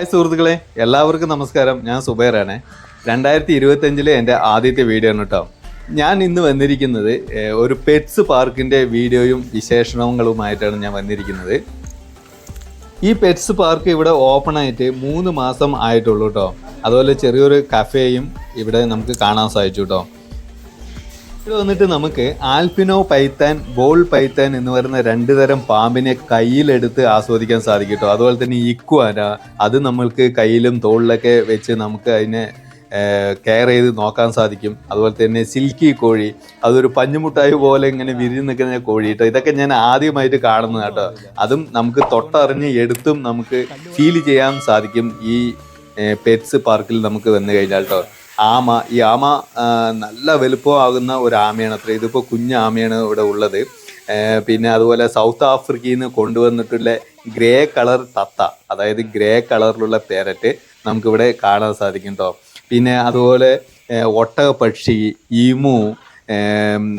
Hi സുഹൃത്തുക്കളെ. എല്ലാവർക്കും നമസ്കാരം. ഞാൻ സുബൈറാണ് രണ്ടായിരത്തി ഇരുപത്തി അഞ്ചിലെ എന്റെ ആദ്യത്തെ വീഡിയോ ആണ് കേട്ടോ ഞാൻ ഇന്ന് വന്നിരിക്കുന്നത് ഒരു പെറ്റ്സ് പാർക്കിന്റെ വീഡിയോയും വിശേഷണങ്ങളുമായിട്ടാണ് ഞാൻ വന്നിരിക്കുന്നത്. ഈ പെറ്റ്സ് പാർക്ക് ഇവിടെ ഓപ്പൺ ആയിട്ട് മൂന്ന് മാസം ആയിട്ടുള്ളൂ കേട്ടോ അതുപോലെ ചെറിയൊരു കഫേയും ഇവിടെ നമുക്ക് കാണാൻ സാധിച്ചു കേട്ടോ ഇത് വന്നിട്ട് നമുക്ക് ആൽപിനോ പൈത്താൻ ബോൾ പൈത്താൻ എന്ന് പറയുന്ന രണ്ട് തരം പാമ്പിനെ കയ്യിലെടുത്ത് ആസ്വദിക്കാൻ സാധിക്കും കേട്ടോ. അതുപോലെ തന്നെ ഇക്വാന അത് നമ്മൾക്ക് കയ്യിലും തോളിലൊക്കെ വെച്ച് നമുക്ക് അതിനെ കെയർ ചെയ്ത് നോക്കാൻ സാധിക്കും. അതുപോലെ തന്നെ സിൽക്കി കോഴി അതൊരു പഞ്ഞുമുട്ടായി പോലെ ഇങ്ങനെ വിരിഞ്ഞ് നിൽക്കുന്ന കോഴി കേട്ടോ. ഇതൊക്കെ ഞാൻ ആദ്യമായിട്ട് കാണുന്നത് കേട്ടോ. അതും നമുക്ക് തൊട്ടറിഞ്ഞ് എടുത്തും നമുക്ക് ഫീൽ ചെയ്യാൻ സാധിക്കും ഈ പെറ്റ്സ് പാർക്കിൽ നമുക്ക് വന്നു കഴിഞ്ഞാൽ കേട്ടോ. ആമ ഈ ആമ നല്ല വലുപ്പമാകുന്ന ഒരു ആമയാണ് അത്ര. ഇതിപ്പോൾ കുഞ്ഞ് ആമയാണ് ഇവിടെ ഉള്ളത്. പിന്നെ അതുപോലെ സൗത്ത് ആഫ്രിക്കയിൽ നിന്ന് കൊണ്ടുവന്നിട്ടുള്ള ഗ്രേ കളർ തത്ത അതായത് ഗ്രേ കളറിലുള്ള പേരറ്റ് നമുക്കിവിടെ കാണാൻ സാധിക്കും കേട്ടോ പിന്നെ അതുപോലെ ഒട്ടകപക്ഷി ഏം,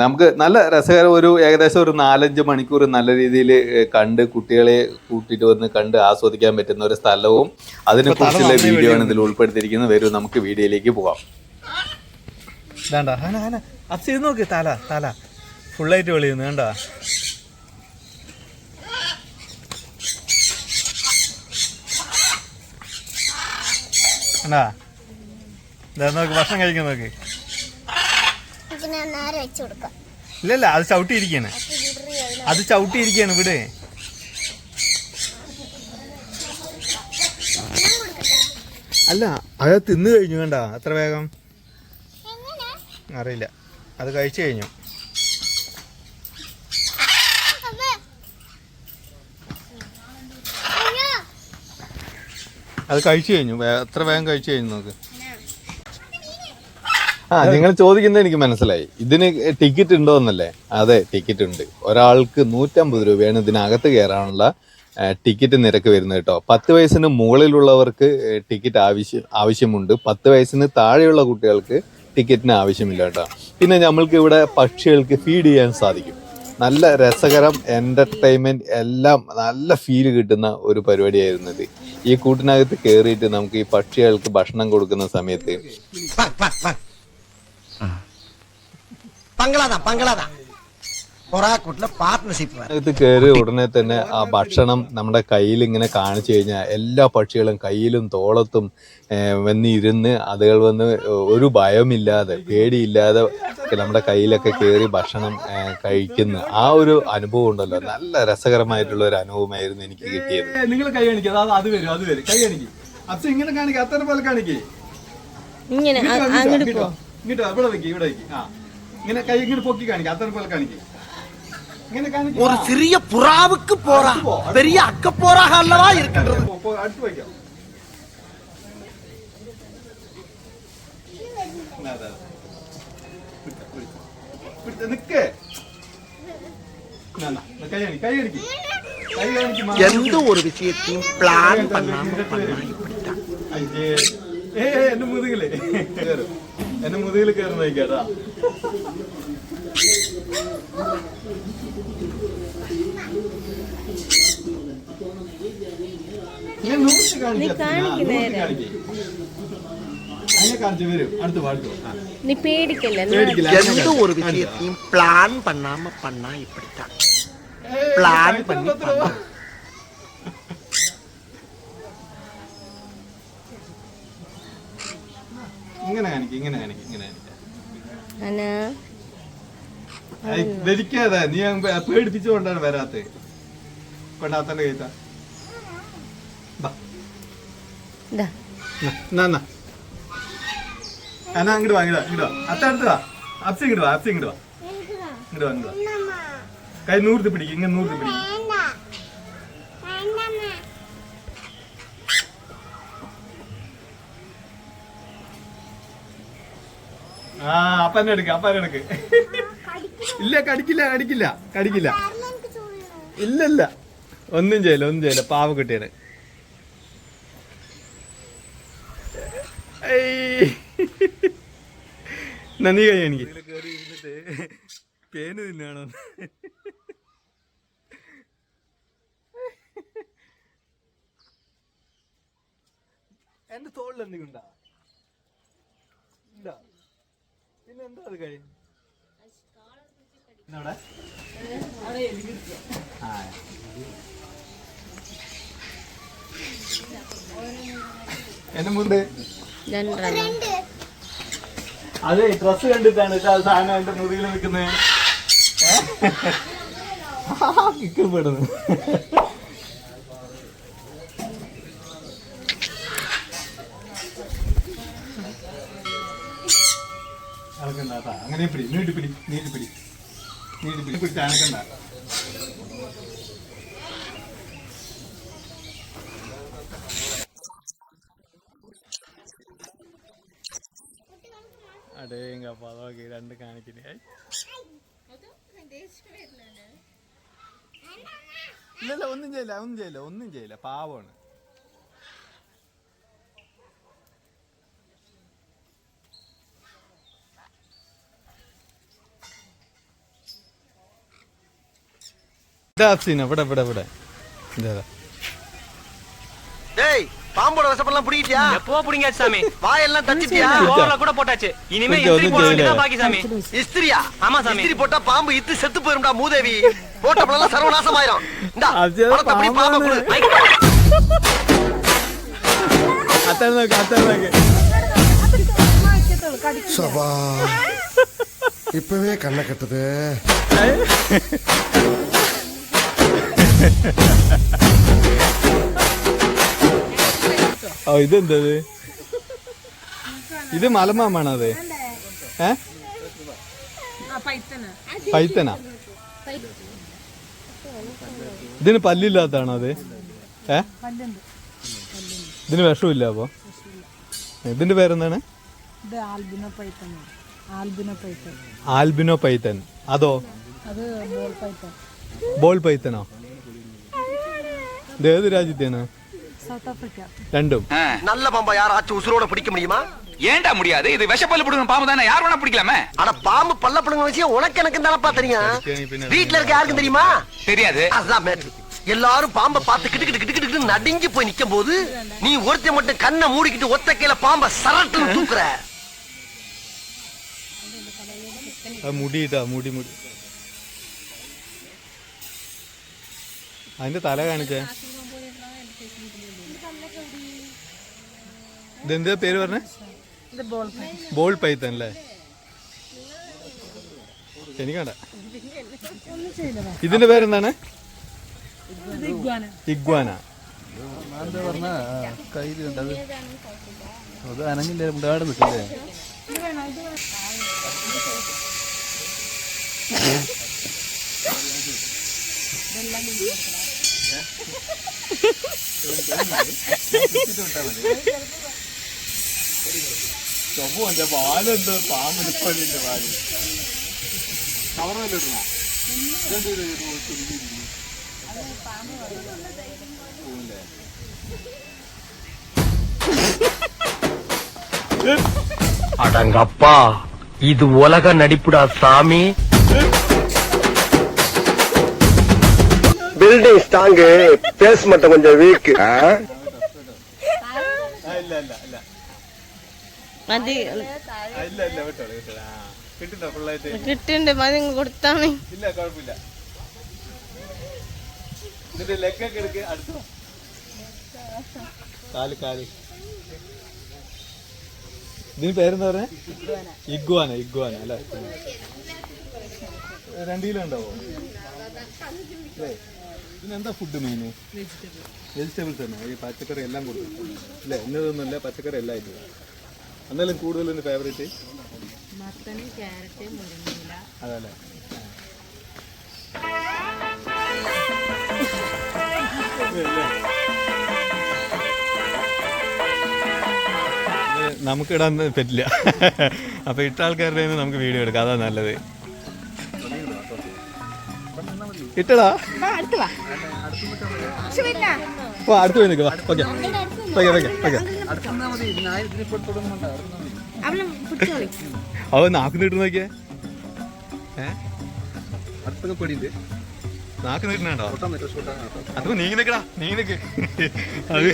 നമുക്ക് നല്ല രസകരം ഒരു ഏകദേശം ഒരു നാലഞ്ച് മണിക്കൂർ നല്ല രീതിയിൽ കണ്ട് കുട്ടികളെ കൂട്ടിയിട്ട് വന്ന് കണ്ട് ആസ്വദിക്കാൻ പറ്റുന്ന ഒരു സ്ഥലവും അതിനെക്കുറിച്ചുള്ള വീഡിയോ ആണ് ഇതിൽ ഉൾപ്പെടുത്തിയിരിക്കുന്നത്. വരും നമുക്ക് വീഡിയോയിലേക്ക് പോകാം. ചെയ്ത് നോക്ക് തല തല. ഫുള്ളായിട്ട് വെളിയുന്നു നോക്ക് ഭക്ഷണം കഴിക്കാൻ നോക്ക് ഇതിനെ നേരെ വെച്ച് കൊടുക്കാം ഇല്ലല്ല അത് ചവിട്ടിയിരിക്കാണ് അത് ചവിട്ടിയിരിക്കാണ് ഇവിടെ അല്ല അത് തിന്നു കഴിഞ്ഞു വേണ്ട അത്ര വേഗം? അറിയില്ല. അത് കഴിച്ചു കഴിഞ്ഞു. അത് കഴിച്ചു കഴിഞ്ഞു. എത്ര വേഗം കഴിച്ചു കഴിഞ്ഞു നോക്ക്. ആ നിങ്ങൾ ചോദിക്കുന്നത് എനിക്ക് മനസ്സിലായി. ഇതിന് ടിക്കറ്റ് ഉണ്ടോ എന്നല്ലേ? അതെ ടിക്കറ്റ് ഉണ്ട്. ഒരാൾക്ക് നൂറ്റമ്പത് രൂപയാണ് ഇതിനകത്ത് കയറാനുള്ള ടിക്കറ്റ് നിരക്ക് വരുന്നത് കേട്ടോ. പത്ത് വയസ്സിന് മുകളിലുള്ളവർക്ക് ടിക്കറ്റ് ആവശ്യം ആവശ്യമുണ്ട്. പത്ത് വയസ്സിന് താഴെയുള്ള കുട്ടികൾക്ക് ടിക്കറ്റിന് ആവശ്യമില്ല കേട്ടോ. പിന്നെ നമ്മൾക്ക് ഇവിടെ പക്ഷികൾക്ക് ഫീഡ് ചെയ്യാൻ സാധിക്കും. നല്ല രസകരം എന്റർടൈൻമെന്റ് എല്ലാം നല്ല ഫീൽ കിട്ടുന്ന ഒരു പരിപാടിയായിരുന്നത് ഈ കൂട്ടിനകത്ത് കയറിയിട്ട് നമുക്ക് ഈ പക്ഷികൾക്ക് ഭക്ഷണം കൊടുക്കുന്ന സമയത്ത് ഇത് കയറി ഉടനെ തന്നെ ആ ഭക്ഷണം നമ്മുടെ കയ്യിൽ ഇങ്ങനെ കാണിച്ചു കഴിഞ്ഞാൽ എല്ലാ പക്ഷികളും കയ്യിലും തോളത്തും വന്നിരുന്ന് അതുകൾ വന്ന് ഒരു ഭയമില്ലാതെ പേടിയില്ലാതെ നമ്മുടെ കയ്യിലൊക്കെ കയറി ഭക്ഷണം കഴിക്കുന്ന ആ ഒരു അനുഭവം ഉണ്ടല്ലോ. നല്ല രസകരമായിട്ടുള്ള ഒരു അനുഭവമായിരുന്നു എനിക്ക് കിട്ടിയത്. നിങ്ങൾ കൈ കാണിക്കുക അത് വരും അത് വരും. കൈ ഇങ്ങനെ ഇങ്ങനെ ഇങ്ങോട്ടോ ഇവിടെ വെക്കി ഇവിടെ വെക്കി. ആ. ഇങ്ങനെ കൈ ഇങ്ങനെ പൊക്കി കാണിക്കുക അത്ര പോലെ കാണിക്കേ ഇങ്ങനെ കാണിക്കുക ஒரு சிறிய புறாவுக்கு போறா பெரிய அக்க போறாக அல்லவா இருக்கின்றது പോ, പോ, അടുത്ത് വയ്ക്കാം ഇതാ, ഇതാ. പിടിച്ചോ, പിടിച്ചോ. പിടിച്ചോ, നിക്ക് ഇന്നാ, ഇന്നാ, കൈ കാണിക്ക്, കൈ കാണിക്ക്. കൈ കാണിക്ക്, മാ. எந்த ஒரு விஷயத்தையும் பிளான் பண்ணாம பண்ணா இப்படித்தான் അയ്യേ. ഏയ്, ഏയ്, എന്റെ മുതുകില് കേറ്. എന്റെ മുതുകില് കയറുന്ന കേട്ടാ ഞാൻ നോക്കി കാണിക്കാം. ആ, നോക്കി കാണിക്ക്. അതിനെ കാണിച്ചു വരും അടുത്ത് പാടുത്തു നീ പേടിക്കല്ല എന്നാ പേടിക്കില്ല எந்த ஒரு விஷயத்தையும் பிளான் பண்ணாம பண்ணா இப்படித்தான் പ്ലാൻ പണി പണി. ഇങ്ങനെ കാണിക്കും ഇങ്ങനെ കാണിക്കും ഇങ്ങനെ കാണിക്കാം. ധരിക്കാതെ നീ പേടിപ്പിച്ചുകൊണ്ടാണ് വരാത്തത് കൊണ്ടാത്തന്റെ കൈത്ത എന്നാ ഇങ്ങോട്ട് വാ, ഇങ്ങോട്ട് വാ അത്ത അടുത്ത് വാ. അപ്സി ഇങ്ങോട്ട് വാ അപ്സി ഇങ്ങോട്ട് വാ. ഇങ്ങോട്ട് വാ ഇങ്ങോട്ട് വാ. കൈ നൂർത്ത് പിടിക്കും ഇങ്ങനെ നൂർത്ത് പിടിക്കും. ആ അപ്പന്നെ എടുക്ക അപ്പന്നെ എടുക്ക്. ഇല്ല കടിക്കില്ല കടിക്കില്ല കടിക്കില്ല. ഇല്ല ഇല്ല ഒന്നും ചെയ്യില്ല ഒന്നും ചെയ്യില്ല. പാവ കുട്ടിയാണ്. നന്ദി കഴിയും എനിക്ക്? പേന് തിന്നാണോ? എന്റെ തോളിൽ എന്തെങ്കിലും ഇല്ല അത് കഴിയും ഡ്രസ് കണ്ടിട്ടാണ് ഇതാ സാധനം എന്റെ മുറിയിൽ നിൽക്കുന്നത്. കിട്ടുന്നു അങ്ങനെ പിടി. നീട്ടി പിടി. നീട്ടി പിടി. നീട്ടി പിടി. പിടിച്ച് അനക്കണ്ട രണ്ട് കാണിക്കുന്നേ ഇല്ലല്ല ഒന്നും ചെയ്യില്ല. ഒന്നും ചെയ്യില്ല. ഒന്നും ചെയ്യില്ല. പാവമാണ്. ஆப்ஷன் பாம்போட வசப்பெல்லாம் புடிக்கிட்டியா எப்போ புடிங்காச்சு சாமி. வாயெல்லாம் தச்சிட்டியா கூட போட்டாச்சு. இனிமே இஸ்திரி போட பாக்கி சாமி. இஸ்திரியா? ஆமா சாமி. இஸ்திரி போட்டா பாம்பு இத்து செத்து போயிரும்டா மூதேவி. போட்டப்பலாம் சர்வநாசம் அப்படி பாம்பு. கொடு. அத்தனக்கு அத்தனக்கு சபா. இப்பவே கண்ணை கட்டுது. ഓ ഇതെന്തത്? ഇത് മലമാമാണോ അത് ഏ? പൈത്തനാ? ഇതിന് പല്ലില്ലാത്താണോ അത്? ഏ? ഇതിന് വിഷമില്ല അപ്പോ? ഇതിന്റെ പേരെന്താണ്? Albino python. അതോ? ബോൾ പൈത്തനോ? ഇത് ഏത് രാജ്യത്തേന് സൗത്ത് ആഫ്രിക്ക രണ്ടും நல்ல பாம்பா யாராச்சும் உசுரோட பிடிக்க முடியுமா ஏன்டா முடியாது இது விஷப்பல்லு பிடிக்கிற பாம்பு தானே யார் வேணா பிடிக்கலாமே அட பாம்பு பல்ல பிடுங்க விஷயம் உனக்கு எனக்கு தானப்பா தெரியும் வீட்ல இருக்க யாருக்கும் தெரியுமா தெரியாது அதுதான் மேட்ரு எல்லாரும் பாம்பை பார்த்து கிட்டு கிட்டு கிட்டு கிட்டு நடுங்கி போய் நிக்கும் போது நீ ஒருத்தன் மட்டும் கண்ணை மூடிக்கிட்டு ஒத்த கையில பாம்பை சரட்டுன்னு தூக்குற അത് മുടിയിട്ടാ മുടി മുടി അതിന്റെ തല കാണിച്ചേ ഇതെന്താ പേര് പറഞ്ഞേ? ബോൾ പൈത്തൻ അല്ലേ? എനിക്കണ്ട. ഇതിന്റെ പേരെന്താണ്? ഇത് ഇഗ്വാന ഇഗ്വാന പാലെന്തോ പാമ്പിന് പാലിന്റെ പാല് കവറല്ലേ ഇടണോ அடங்கப்பா இது உலக நடிப்புடா சாமி பில்டிங் ஸ்ட்ராங்கு பேஸ் மட்டும் கொஞ்சம் வீக் ഇല്ല ഇല്ല ഇല്ല മതി ആ, ഇല്ല ഇല്ല വിട്ടോളൂ വിട്ടോളൂ ആ കിട്ടുണ്ടോ ഫുള്ളായിട്ട് കിട്ടുന്നുണ്ട് മതി ഇങ്ങ് കൊടുത്താ മതി ഇല്ല കുഴപ്പമില്ല എന്നിട്ട് ലെഗൊക്കെ എടുക്ക് അടുത്ത കാല് കാല് ഇതിന് പേരെന്താ പറഞ്ഞ ഇഗ്വാന ഇഗ്വാന അല്ലെ രണ്ട് കിലോ ഉണ്ടാവോ അല്ലേ ഇതിനെന്താ ഫുഡ് മെയിന് വെജിറ്റബിൾസ് തന്നെ. ഈ പച്ചക്കറി എല്ലാം കൊടുക്കും. അല്ലേ? ഇന്നതൊന്നുമില്ല പച്ചക്കറി എല്ലാം ആയിട്ട് എന്നാലും കൂടുതൽ ഫേവറേറ്റ് ക്യാരറ്റ് മുരിങ്ങയില. അതല്ലേ? നമുക്കിടാൻ പറ്റില്ല. അപ്പൊ ഇട്ട ആൾക്കാരുടെ നമുക്ക് വീഡിയോ എടുക്കാം. അതാ നല്ലത്. ഇട്ടടാ. ഓ അടുത്ത് പോയി നിൽക്കുക ഓക്കെ. Okay okay okay. അവ നാക്കുന്ന ഇട്ട് നോക്കിയേ. നാക്ക് നീട്ടണോ അത് നീങ്ങി നിക്കടാ നീങ്ങി നിക്ക്. അത്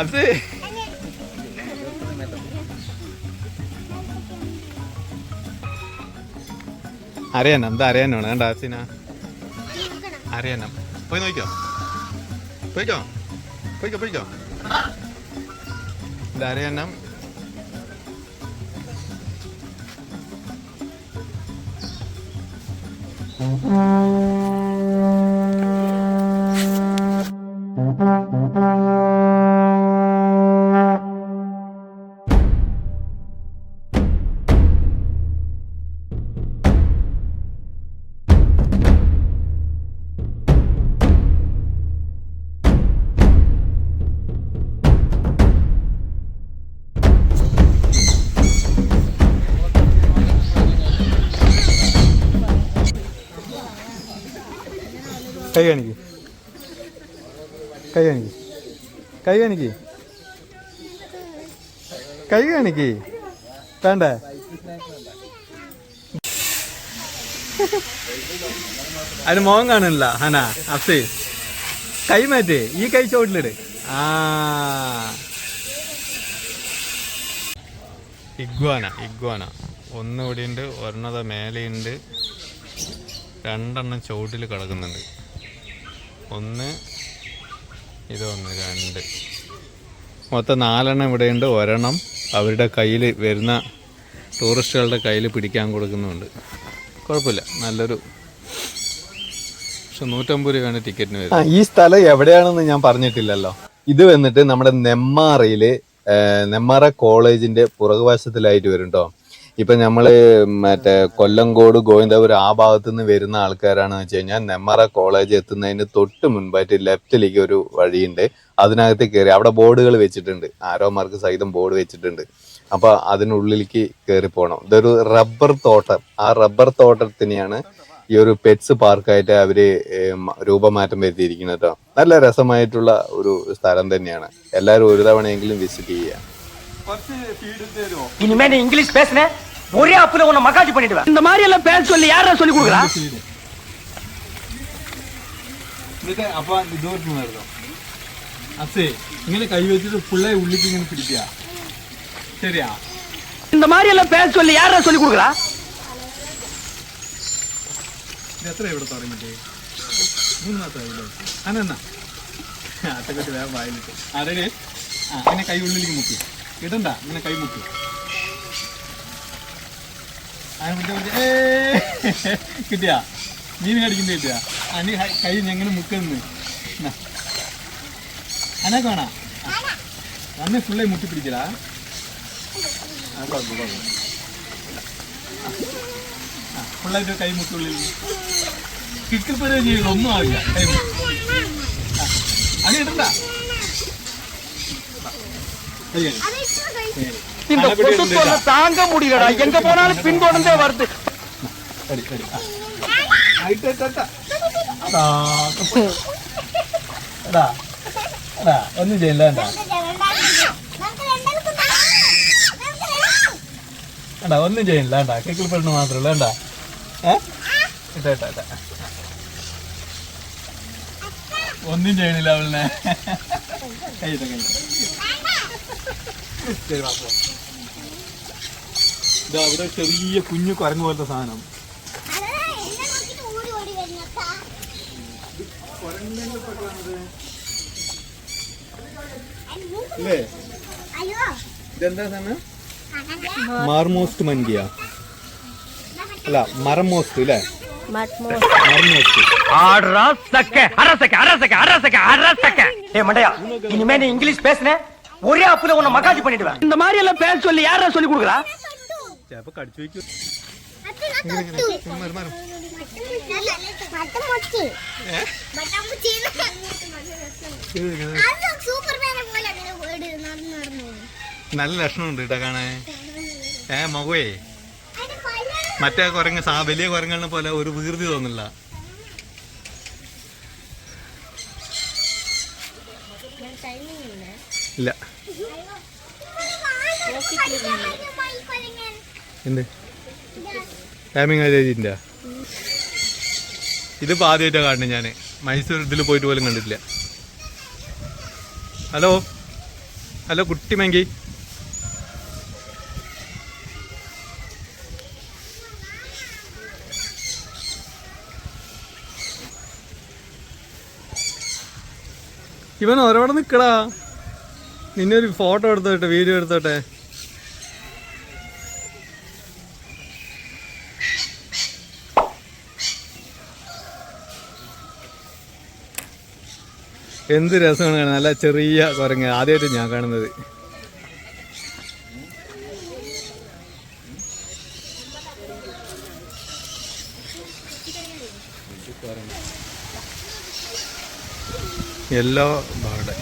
അത് അറിയാനോ? എന്താ അറിയാനാണ്? കണ്ടാ ആസിന അറിയാനോ? പോയി നോക്കിയോ പോയിക്കോ. പോയിക്കോ പോയിക്കോ. ഇത് അറിയാനം? കൈ കാണിക്ക്. കൈ കാണിക്ക്. കൈ കാണിക്ക്. കൈ കാണിക്ക്. അതിന് മോഹം കാണില്ല ഹന അഫ്സേ. കൈ മാറ്റേ ഈ കൈ ചോട്ടിലിട് ആ. Iguana iguana. ഒന്ന് ഇവിടെ ഉണ്ട് ഒരെണ്ണത മേലെയുണ്ട്. രണ്ടെണ്ണം ചുവട്ടിൽ കിടക്കുന്നുണ്ട്. ഒന്ന് ഇതൊന്ന് രണ്ട്. മൊത്തം നാലെണ്ണം ഇവിടെയുണ്ട്. ഒരെണ്ണം അവരുടെ കയ്യിൽ വരുന്ന ടൂറിസ്റ്റുകളുടെ കയ്യിൽ പിടിക്കാൻ കൊടുക്കുന്നുണ്ട്. കുഴപ്പമില്ല. നല്ലൊരു പക്ഷെ നൂറ്റമ്പത് രൂപയാണ് ടിക്കറ്റിന് വരുന്നത്. ഈ സ്ഥലം എവിടെയാണെന്ന് ഞാൻ പറഞ്ഞിട്ടില്ലല്ലോ. ഇത് വന്നിട്ട് നമ്മുടെ നെമ്മാറയിൽ നെമ്മാറ കോളേജിന്റെ പുറകുവശത്തിലായിട്ട് വരും കേട്ടോ ഇപ്പൊ നമ്മൾ മറ്റേ കൊല്ലങ്കോട് ഗോവിന്ദപുരം ആ ഭാഗത്ത് നിന്ന് വരുന്ന ആൾക്കാരാണെന്ന് വെച്ച് കഴിഞ്ഞാൽ നെമ്മറ കോളേജ് എത്തുന്നതിന് തൊട്ട് മുൻപായിട്ട് ലെഫ്റ്റിലേക്ക് ഒരു വഴിയുണ്ട്. അതിനകത്ത് കയറി അവിടെ ബോർഡുകൾ വെച്ചിട്ടുണ്ട്. ആരോമാർക്ക് സഹിതം ബോർഡ് വെച്ചിട്ടുണ്ട്. അപ്പൊ അതിനുള്ളിലേക്ക് കയറി പോകണം ഇതൊരു റബ്ബർ തോട്ടം. ആ റബ്ബർ തോട്ടത്തിനെയാണ് ഈ ഒരു പെറ്റ്സ് പാർക്കായിട്ട് അവർ രൂപമാറ്റം വരുത്തിയിരിക്കുന്നത് നല്ല രസമായിട്ടുള്ള ഒരു സ്ഥലം തന്നെയാണ്. എല്ലാവരും ഒരു തവണയെങ്കിലും വിസിറ്റ് ചെയ്യുക. இனிமே நீ இங்கிலீஷ் பேசுன ஒரே அப்புல உன்னை மகாஜி பண்ணிடுவேன் இந்த மாதிரி எல்லாம் பேச சொல்லி யாரா சொல்லி கொடுக்குறா എന്നിട്ട് അപ്പൊ ഇതോർക്കുമായിരുന്നോ അസേ ഇങ്ങനെ കൈവച്ചിട്ട് പിള്ളേ ഉള്ളിക്ക് ഇങ്ങനെ പിടിക്കുക ശരിയാ இந்த மாதிரி എല്ലാം பேச சொல்லி யாரா சொல்லி கொடுக்குறா ഇത് എത്ര ഇവിടെ തുടങ്ങിട്ട് മൂന്ന് മാസമായില്ലേ അനെന്നാ അട്ടക്കെട്ട് വേഗം വായിലിട്ട് ആരുടെ ആ ഇങ്ങനെ കൈ ഉള്ളിലേക്ക് മുക്കി ഇടണ്ട ഇങ്ങനെ കൈ മുക്കി അങ്ങനെ പിടിച്ചാ പിടിച്ചാ. ഏയ്. കിട്ടിയാ? മീൻ കടിക്കുന്ന കിട്ടിയാ? അനി കൈ ഞങ്ങനെ മുക്കുന്നു? അനക്ക് വേണ അന്നെ ഫുള്ളായി മുട്ടി പിടിക്കലാ? ഫുള്ളായിട്ട് കൈ മുട്ടുള്ളിൽ കിക്കിപ്പര ഒന്നും ആവില്ല. കൈ മുട്ട. അനി ഇടണ്ട. இந்த கொசு தொல்லை தாங்க முடியலடா எங்க போனாலும் பின்தொடர்ந்தே வருது അടി, അടി. ആ. ആ, ഇട്ട്, ഇട്ട്, ഇട്ട്. അതാ, കപ്പ്. എടാ, എടാ, ഒന്നും ചെയ്യില്ല വേണ്ട നമുക്ക് രണ്ടാൾക്കും നമുക്ക് രണ്ടാൾക്കും വേണ്ട ഒന്നും ചെയ്യില്ല വേണ്ട കിക്കിൾ പെണ്ണ് മാത്രമല്ല വേണ്ട ഏ ഇട്ട ഇട്ട ഇട്ട ഒന്നും ചെയ്യണില്ല അവളിനെ കൈയിട്ട കൈ ശരി വാ, പോവാം. ഇതാ ഇവിടെ ചെറിയ കുഞ്ഞു കുരങ്ങ് പോലത്തെ സാധനം. ഇതെന്താ സാധനം? മാർമോസ്റ്റ് മൻകിയ അല്ല മറമോസ്റ്റ് അല്ലേ? ഇനിമേനെ ഇംഗ്ലീഷ് പേസിനെ சக்க அரசக்க அரசக்க அரசக்க அரசக்க ஏ மண்டையா இனிமே நீ இங்கிலீஷ் பேசுன ஒரே அப்புல உன்னை மகாஜி பண்ணிடுவேன் இந்த மாதிரி எல்லாம் பேச சொல்லி யாரா சொல்லி கொடுக்குறா ചിലപ്പോ കടിച്ചു വയ്ക്കും അച്ഛനെ തൊട്ടു മട്ടം മുച്ചി മട്ടം മുച്ചി അത് സൂപ്പർമാനെ പോലെ അങ്ങനെ വീട് നടന്നു നടന്നു നല്ല ലക്ഷണമുണ്ട് കേട്ടോ കാണാൻ ഏ മകുവേ അതിന്റെ പല്ലാണ് മറ്റേ കുരങ്ങ് സാ വലിയ കുരങ്ങനെ പോലെ ഒരു വികൃതി തോന്നില്ല ഇല്ല. എന്ത്? ടൈമിങ് ഏജിന്റെ ഇതിപ്പോൾ ആദ്യമായിട്ടാണ് കാണുന്നത് ഞാൻ മൈസൂർ ഇതിൽ പോയിട്ട് പോലും കണ്ടിട്ടില്ല. ഹലോ? ഹലോ കുട്ടി മങ്കി. ഇവൻ ഒരവിടെ നിൽക്കടാ നിന്നെ ഒരു ഫോട്ടോ എടുത്തോട്ടെ വീഡിയോ എടുത്തോട്ടെ? എന്ത് രസമാണ് കാണുന്നത്. നല്ല ചെറിയ കുരങ്ങ്. ആദ്യമായിട്ട് ഞാൻ കാണുന്നത്. യെല്ലോ ബേർഡ്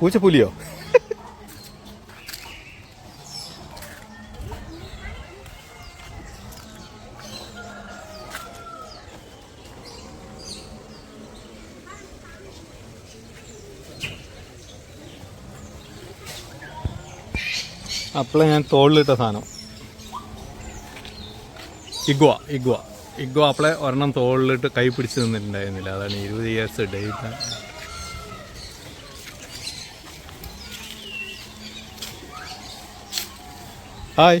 പൂച്ചപ്പുലിയോ അപ്പോൾ ഞാൻ തോളിലിട്ട സാധനം. ഇഗ്വ ഇഗ്വ. ഇഗ്വ അപ്പോളെ ഒരെണ്ണം തോളിലിട്ട് കൈ പിടിച്ച് നിന്നിട്ടുണ്ടായിരുന്നില്ല. അതാണ് ഇരുപത് ഇയേഴ്സ് ഡേറ്റ് ഹായ്.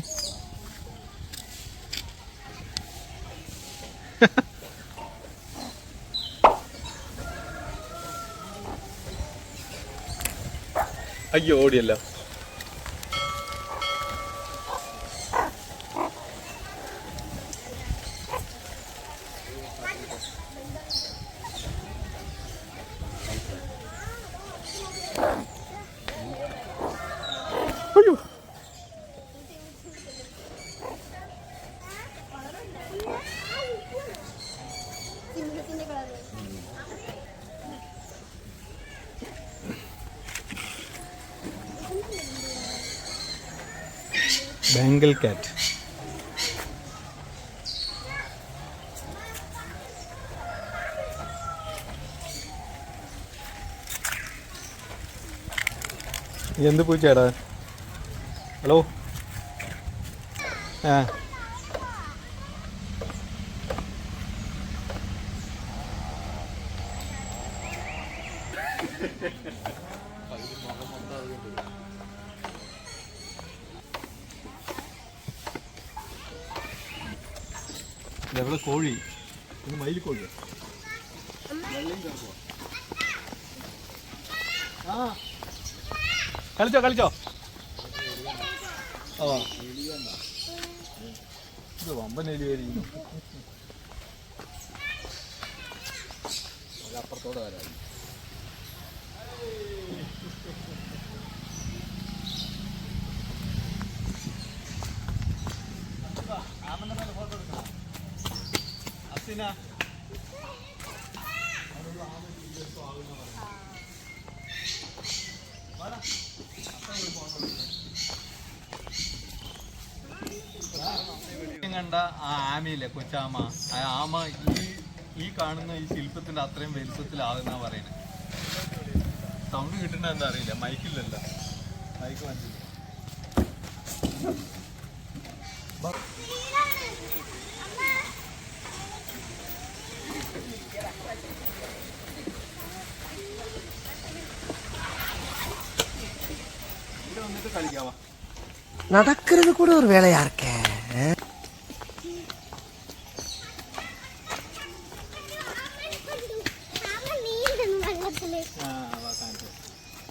അയ്യോ ഓടിയല്ലോ. കാറ്റ് എന്ത് പൂച്ചയാടാ? ഹലോ? ആ. കോഴി. ഇത് മയിൽ കോഴിയോ. ആ. കളിച്ചോ കളിച്ചോ. ഇത് വമ്പൻ എലിയായിരിക്കും അപ്പുറത്തോടെ വരാം. അസിന കണ്ട ആ ആമയില്ലേ കൊച്ചാമ ആ ആമ ഈ ഈ കാണുന്ന ഈ ശില്പത്തിന്റെ അത്രയും വലുപ്പത്തിലാകുന്ന പറയുന്നത് സൗണ്ട് കിട്ടുന്ന എന്താ അറിയില്ല മൈക്കില്ലല്ലോ മൈക്ക് മനസ്സില്ല நடக்கிறது கூட ஒரு வேலையா இருக்கே അവൻ നീന്തുന്നു വെള്ളത്തില് ആ വാ കാണിച്ചു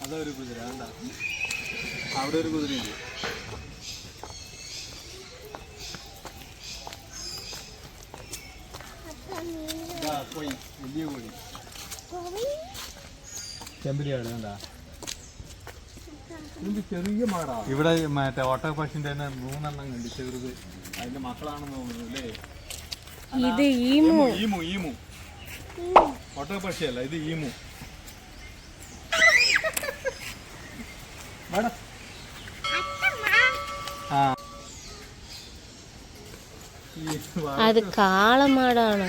അതൊരു കുതിര എന്താ അവിടെ ഒരു കുതിരയുണ്ട് അപ്പൊ നീന്തുന്നു ഇതാ കോഴി വലിയ കോഴി ചെമ്പരിയാട് കണ്ടാ ചെറിയ മാടാ ഇവിടെ മറ്റേ ഓട്ടോ പക്ഷിന്റെ തന്നെ മൂന്നെണ്ണം കണ്ടു ചെറുത് അതിന്റെ മക്കളാണെന്ന് തോന്നുന്നു അല്ലേ? ഇത് ഈമു. ഈമു ഈമു. ഓട്ടോപക്ഷിയല്ല ഇത് ഈമു. വേടാ. ആ. ഈ വ- അത് കാളമാടാണ്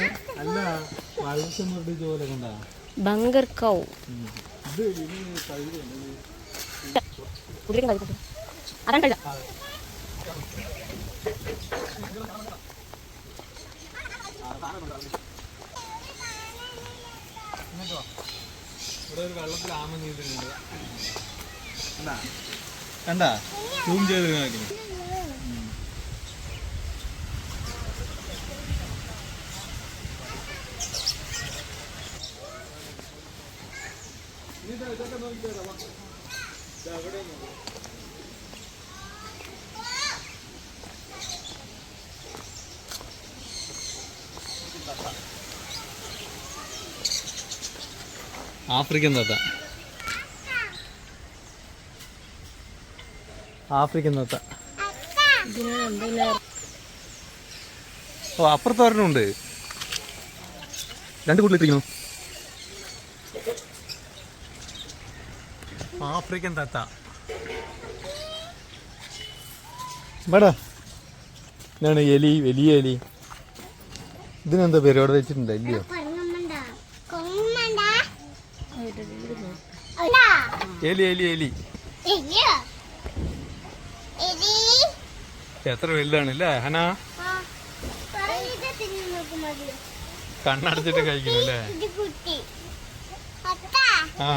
ബങ്കർ കൗ. ഇത് ഇത് കഴുകല്ലേ അതാണ് കണ്ടാ കണ്ടാ? സൂം ചെയ്ത് കാണിക്കുന്നു ആഫ്രിക്കൻ തത്ത ഓ അപ്പുറത്ത് ഒരെണ്ണമുണ്ട് രണ്ട് കൂട്ടിലിട്ടിരിക്കുന്നു ആഫ്രിക്കൻ തത്ത വേടാ ഇതാണ് എലി വലിയ എലി. ഇതിനെന്താ പേര്? അവിടെ വെച്ചിട്ടുണ്ടോ? ഇല്ലയോ? എലി എലി എലി. എത്ര വലുതാണ് അല്ലേ ഹന കണ്ണടച്ചിട്ട് കഴിക്കുന്നു അല്ലേ? ആ.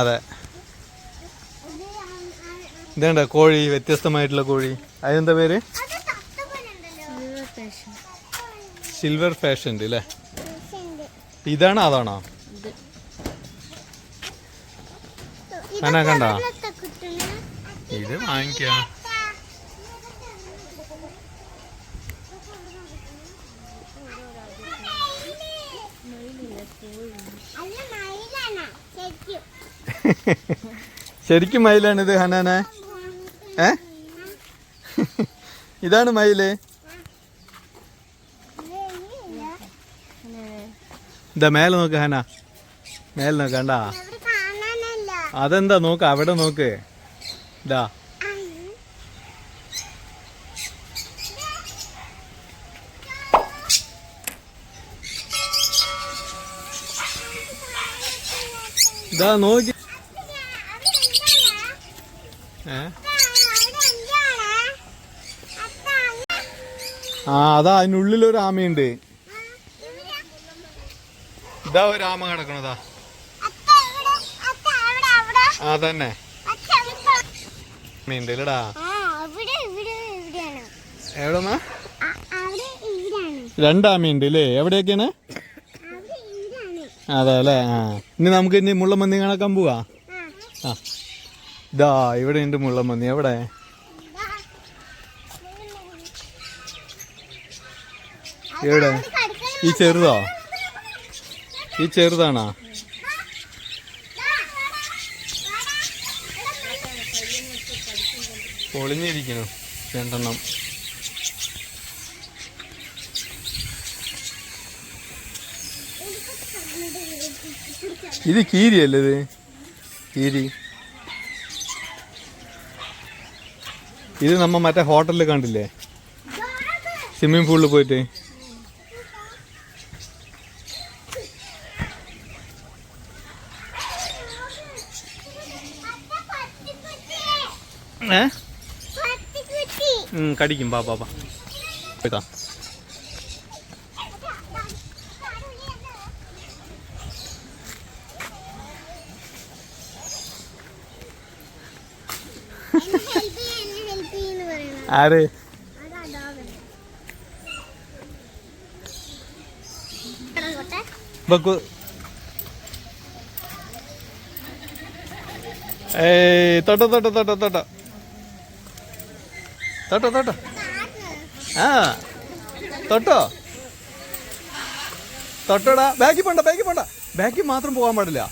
അതെ. ഇതേണ്ട കോഴി വ്യത്യസ്തമായിട്ടുള്ള കോഴി? അതിനെന്താ പേര്? സിൽവർ ഫാഷൻ അല്ലേ. ഇതാണോ അതാണോ ഇത് ഹന കണ്ടാ? ഇത് വാങ്ങിക്കാം. ശരിക്കും. മയിലാണിത് ഹനാന? ഏ? ഇതാണ് മയിൽ. ഇതാ മേലെ നോക്ക് ഹന. മേലെ നോക്ക് കണ്ടാ? അവിടെ കാണാനല്ല അതെന്താ നോക്ക് അവിടെ നോക്ക്. ഇതാ ഇതാ നോക്കി. ഏ? ആ അതാ അതിനുള്ളിൽ ഒരു ആമയുണ്ട് ഇതാ ഒരു ആമ കിടക്കണതാ. ആ മീണ്ടല്ലടാ രണ്ടാ മീണ്ട് എവിടെന്നാ? അല്ലേ എവിടെയൊക്കെയാണ്? അതെ അല്ലേ ആ. ഇനി നമുക്ക് ഇനി മുള്ളമന്തി കണക്കാൻ പോവാ. ആ. ഇതാ ഇവിടെ ഉണ്ട് മുള്ളമന്തി എവിടെ? എവിടെ? ഈ ചെറുതോ? ഈ ചെറുതാണോ? പൊളിഞ്ഞിരിക്കുന്നു. രണ്ടെണ്ണം. ഇത് കീരി അല്ലേ ഇത്? കീരി. ഇത് നമ്മ മറ്റേ ഹോട്ടലിൽ കണ്ടില്ലേ? സ്വിമ്മിംഗ് പൂളിൽ പോയിട്ട്. ഏ? ഉം, കടിക്കും. ബാ ബാ ബാ ആര്? ബക്കു ഏയ് തൊട്ടോ തൊട്ടോ തൊട്ടോ തൊട്ടോ. തൊട്ടോ തൊട്ടോ. ആ തൊട്ടോ. തൊട്ടടാ ബാക്കി പോണ്ട ബാക്കി പോണ്ട. ബാക്കി മാത്രം പോകാൻ പാടില്ല.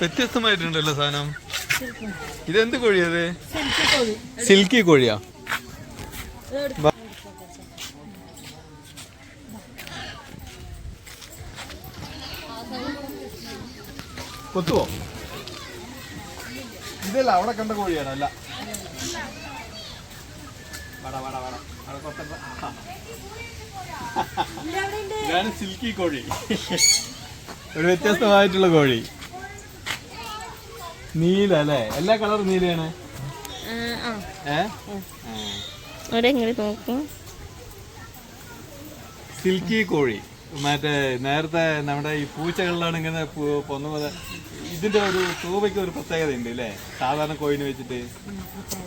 വ്യത്യസ്തമായിട്ടുണ്ടല്ലോ സാധനം. ഇതെന്ത് കോഴിയത്? സിൽക്കി കോഴിയാ? കൊത്തുവോ? ഇതല്ല അവിടെ കണ്ട കോഴിയാണ് അല്ല. ഇതാണ് സിൽക്കി കോഴി. ഒരു വ്യത്യസ്തമായിട്ടുള്ള കോഴി. നീല അല്ലേ എല്ലാ കളറും നീലയാണ്. സിൽക്കി കോഴി. മറ്റേ നേരത്തെ നമ്മുടെ ഈ പൂച്ചകളിലാണ് ഇങ്ങനെ പു- പൊന്നു പോലെ ഇതിന്റെ ഒരു തൂവയ്ക്ക് ഒരു പ്രത്യേകത ഉണ്ട് അല്ലേ സാധാരണ കോഴിനെ വെച്ചിട്ട്.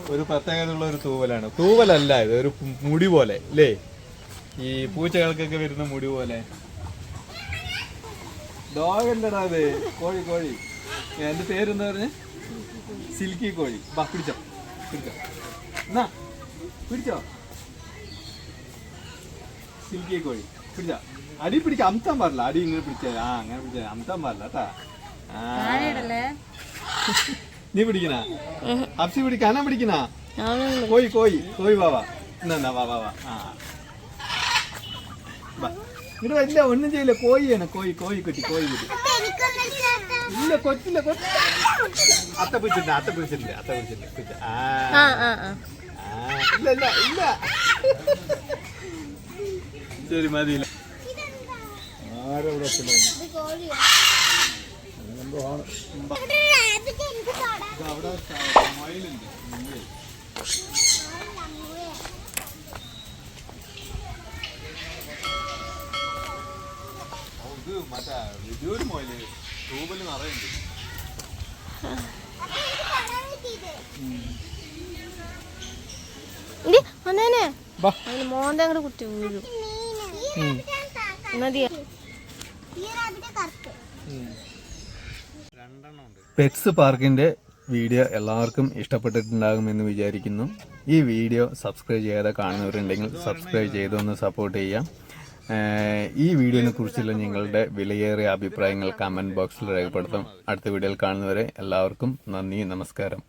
ഒരു പ്രത്യേകത ഉള്ള ഒരു തൂവലാണ്. തൂവലല്ല ഇത് ഒരു മുടി പോലെ അല്ലേ ഈ പൂച്ചകൾക്കൊക്കെ വരുന്ന മുടി പോലെ. ഡോഗല്ലടാ അത് കോഴി കോഴി. എന്റെ പേരെന്താ പറഞ്ഞ? സിൽക്കി കോഴി. ബാ പിടിച്ചോ പിടിച്ചോ എന്നാ പിടിച്ചോ സിൽക്കി കോഴി. പിടിച്ചോ അടി പിടിക്ക അമത്താൻ പാടില്ല. അടി ഇങ്ങനെ പിടിച്ചാ ആ അങ്ങനെ പിടിച്ച അമത്താൻ പാടില്ല കേട്ടാ. നീ പിടിക്കണ? അപ്സി പിടിക്കാനാ പിടിക്കണ? കോഴി കോയി കോയി വാവാ എന്നാ വാ വാ വാ. ആ. ഇങ്ങട് എല്ലാം ഒന്നും ചെയ്യില്ല. കോഴിയാണ് കോയി കോയി കുട്ടി കോഴി കുട്ടി. ഇല്ല കൊച്ചില്ല കൊച്ചില്ല അത്ത പിടിച്ചിട്ടുണ്ട് അത്ത പിടിച്ചിട്ടുണ്ട് അത്ത പിടിച്ചിട്ടുണ്ട് ആ. ആ ആ ആ. ആ, ഇല്ല ഇല്ല ഇല്ല. ശരി മതിയില്ല ആരവിടെ ഇവിടെ അവിടെ മയിലുണ്ട് ഇത് മറ്റേ വലിയൊരു മുയൽ ട്യൂബിൽ നിറയുണ്ട്. മോന്ത അങ്ങോട്ട് കുത്തി വീഴും പെറ്റ്സ് പാർക്കിന്റെ വീഡിയോ എല്ലാവർക്കും ഇഷ്ടപ്പെട്ടിട്ടുണ്ടാകുമെന്ന് വിചാരിക്കുന്നു. ഈ വീഡിയോ സബ്സ്ക്രൈബ് ചെയ്യാതെ കാണുന്നവരുണ്ടെങ്കിൽ സബ്സ്ക്രൈബ് ചെയ്തൊന്ന് സപ്പോർട്ട് ചെയ്യാം. ഈ വീഡിയോനെ കുറിച്ചുള്ള നിങ്ങളുടെ വിലയേറിയ അഭിപ്രായങ്ങൾ കമന്റ് ബോക്സിൽ രേഖപ്പെടുത്തും. അടുത്ത വീഡിയോയിൽ കാണുന്നവരെ എല്ലാവർക്കും നന്ദി നമസ്കാരം.